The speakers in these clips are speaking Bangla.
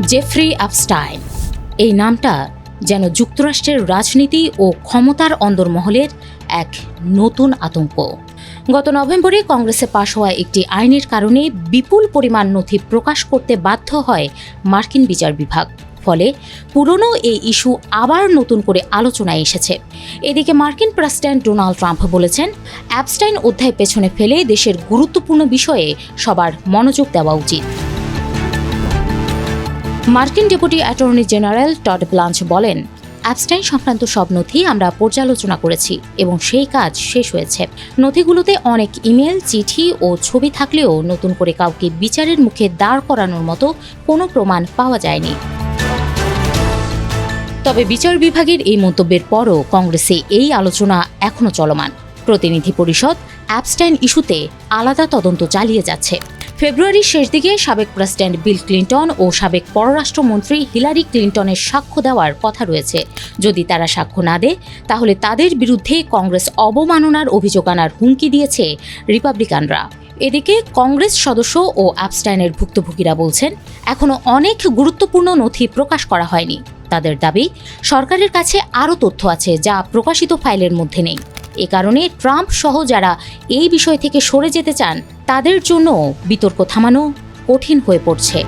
জেফ্রি আপস্টাইন এই নামটা যেন যুক্তরাষ্ট্রের রাজনীতি ও ক্ষমতার অন্দরমহলের এক নতুন আতঙ্ক। গত নভেম্বরে কংগ্রেসে পাশ হওয়া একটি আইনের কারণে বিপুল পরিমাণ নথি প্রকাশ করতে বাধ্য হয় মার্কিন বিচার বিভাগ। ফলে পুরনো এই ইস্যু আবার নতুন করে আলোচনায় এসেছে। এদিকে মার্কিন প্রেসিডেন্ট ডোনাল্ড ট্রাম্প বলেছেন অ্যাপস্টাইন অধ্যায় পেছনে ফেলে দেশের গুরুত্বপূর্ণ বিষয়ে সবার মনোযোগ দেওয়া উচিত। মার্কিন deputy attorney general Todd Blanche বলেন, অ্যাপস্টাইন সংক্রান্ত সব নথি আমরা পর্যালোচনা করেছি এবং সেই কাজ শেষ হয়েছে। নথিগুলোতে অনেক ইমেল, চিঠি ও ছবি থাকলেও নতুন করে কাউকে বিচারের মুখে দাঁড় করানোর মতো কোনো প্রমাণ পাওয়া যায়নি। তবে বিচার বিভাগের এই মন্তব্যের পরও কংগ্রেসে এই আলোচনা এখনও চলমান। প্রতিনিধি পরিষদ অ্যাপস্টাইন ইস্যুতে আলাদা তদন্ত চালিয়ে যাচ্ছে। ফেব্রুয়ারির শেষ দিকে সাবেক প্রেসিডেন্ট বিল ক্লিন্টন ও সাবেক পররাষ্ট্রমন্ত্রী হিলারি ক্লিন্টনের সাক্ষ্য দেওয়ার কথা রয়েছে। যদি তারা সাক্ষ্য না দেয়, তাহলে তাদের বিরুদ্ধে কংগ্রেস অবমাননার অভিযোগ আনার হুমকি দিয়েছে রিপাবলিকানরা। এদিকে কংগ্রেস সদস্য ও অ্যাপস্টাইনের ভুক্তভোগীরা বলছেন এখনও অনেক গুরুত্বপূর্ণ নথি প্রকাশ করা হয়নি। তাদের দাবি, সরকারের কাছে আরও তথ্য আছে যা প্রকাশিত ফাইলের মধ্যে নেই। এ কারণে ট্রাম্প সহ যারা এই বিষয় থেকে সরে যেতে চান তাদের জন্য বিতর্ক থামানো কঠিন হয়ে পড়ছে।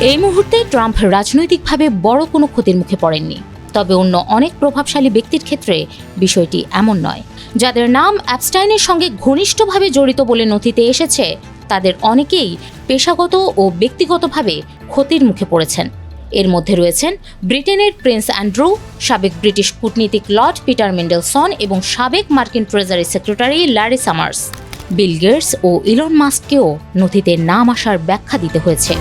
এই মুহূর্তে ট্রাম্প রাজনৈতিকভাবে বড় কোনো ক্ষতির মুখে পড়েননি। তবে অন্য অনেক প্রভাবশালী ব্যক্তির ক্ষেত্রে বিষয়টি এমন নয়। যাদের নাম অ্যাপস্টাইনের সঙ্গে ঘনিষ্ঠভাবে জড়িত বলে নথিতে এসেছে, তাদের অনেকেই পেশাগত ও ব্যক্তিগতভাবে ক্ষতির মুখে পড়েছেন। এর মধ্যে রয়েছেন ব্রিটেনের প্রিন্স অ্যান্ড্রু, সাবেক ব্রিটিশ কূটনীতিক লর্ড পিটার মেন্ডেলসন এবং সাবেক মার্কিন treasury secretary Larry Summers. Bill Gates ও ইলন মাস্ককেও নথিতে নাম আসার ব্যাখ্যা দিতে হয়েছে।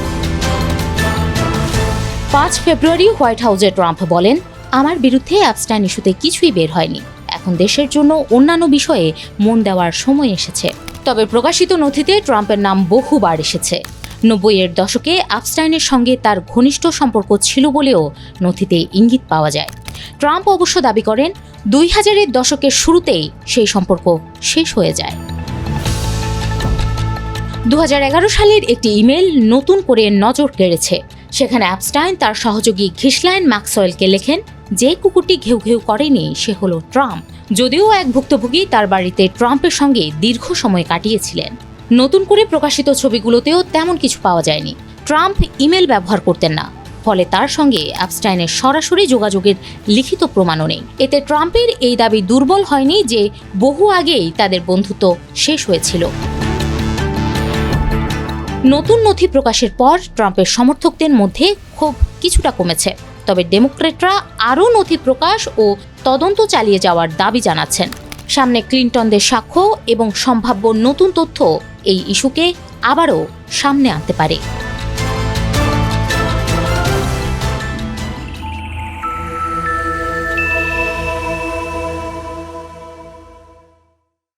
পাঁচ ফেব্রুয়ারি হোয়াইট হাউসে ট্রাম্প বলেন, আমার বিরুদ্ধে অ্যাপস্টাইন ইস্যুতে কিছুই বের হয়নি। এখন দেশের জন্য অন্যান্য বিষয়ে মন দেওয়ার সময় এসেছে। তবে প্রকাশিত নথিতে ট্রাম্পের নাম বহুবার এসেছে। নব্বইয়ের দশকে আপস্টাইনের সঙ্গে তার ঘনিষ্ঠ সম্পর্ক ছিল বলেও নথিতে ইঙ্গিত পাওয়া যায়। ট্রাম্প অবশ্য দাবি করেন, দুই হাজারের দশকের শুরুতেই সেই সম্পর্ক শেষ হয়ে যায়। দু হাজার এগারো সালের একটি ইমেল নতুন করে নজর কেড়েছে। সেখানে অ্যাপস্টাইন তার সহযোগী ঘিসলাইন ম্যাক্সওয়েলকে লেখেন, যে কুকুরটি ঘেউ ঘেউ করেনি, সে হলো ট্রাম্প। যদিও এক ভুক্তভোগী তার বাড়িতে ট্রাম্পের সঙ্গে দীর্ঘ সময় কাটিয়েছিলেন। নতুন করে প্রকাশিত ছবিগুলোতেও তেমন কিছু পাওয়া যায়নি। ট্রাম্প ইমেল ব্যবহার করতেন না। ফলে তার সঙ্গে অ্যাপস্টাইনের সরাসরি যোগাযোগের লিখিত প্রমাণও নেই। এতে ট্রাম্পের এই দাবি দুর্বল হয়নি যে বহু আগেই তাদের বন্ধুত্ব শেষ হয়েছিল। নতুন নথি প্রকাশের পর ট্রাম্পের সমর্থকদের মধ্যে ক্ষোভ কিছুটা কমেছে। তবে ডেমোক্রেটরা আরও নথি প্রকাশ ও তদন্ত চালিয়ে যাওয়ার দাবি জানাচ্ছেন। সামনে ক্লিন্টনদের সাক্ষ্য এবং সম্ভাব্য নতুন তথ্য এই ইস্যুকে আবারও সামনে আনতে পারে।